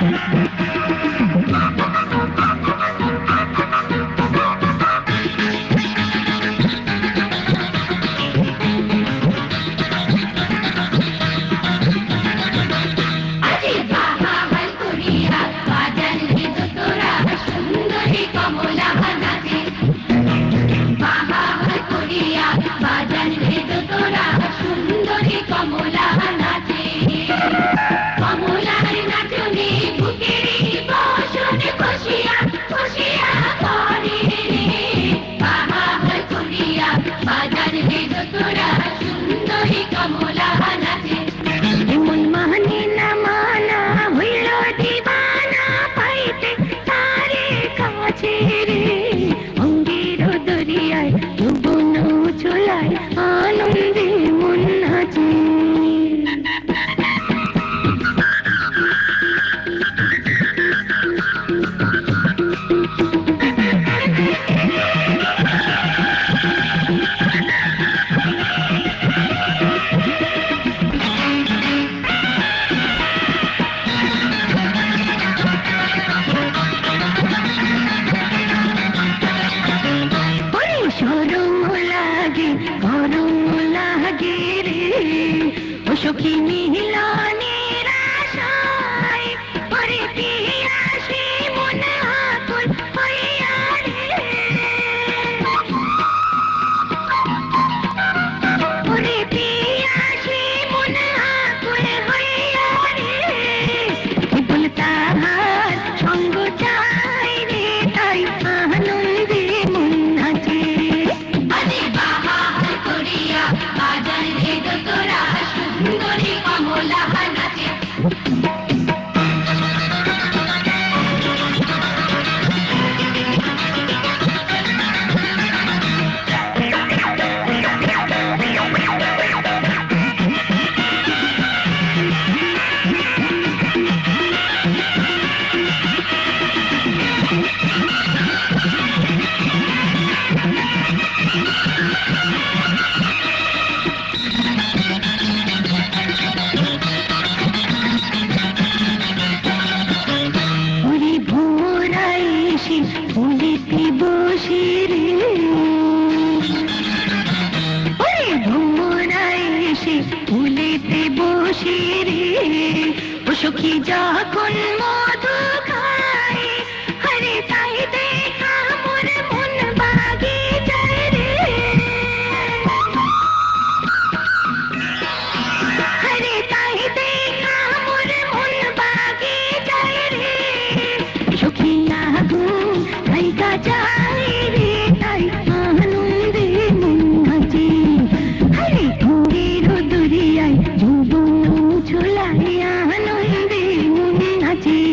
Thank you. বাজার ভেদ তোরা, সুন্দরী কমলা নাচে। কমলার নাচনে বুকের বসনে বসিয়া বসিয়া করে বাবা করিয়া বাজার ভেদ তোরা, সুন্দরী কমলা ఆనంద লাগে গরম লাগে রে ও সখী মিহিলা সুখী যখন মন जी।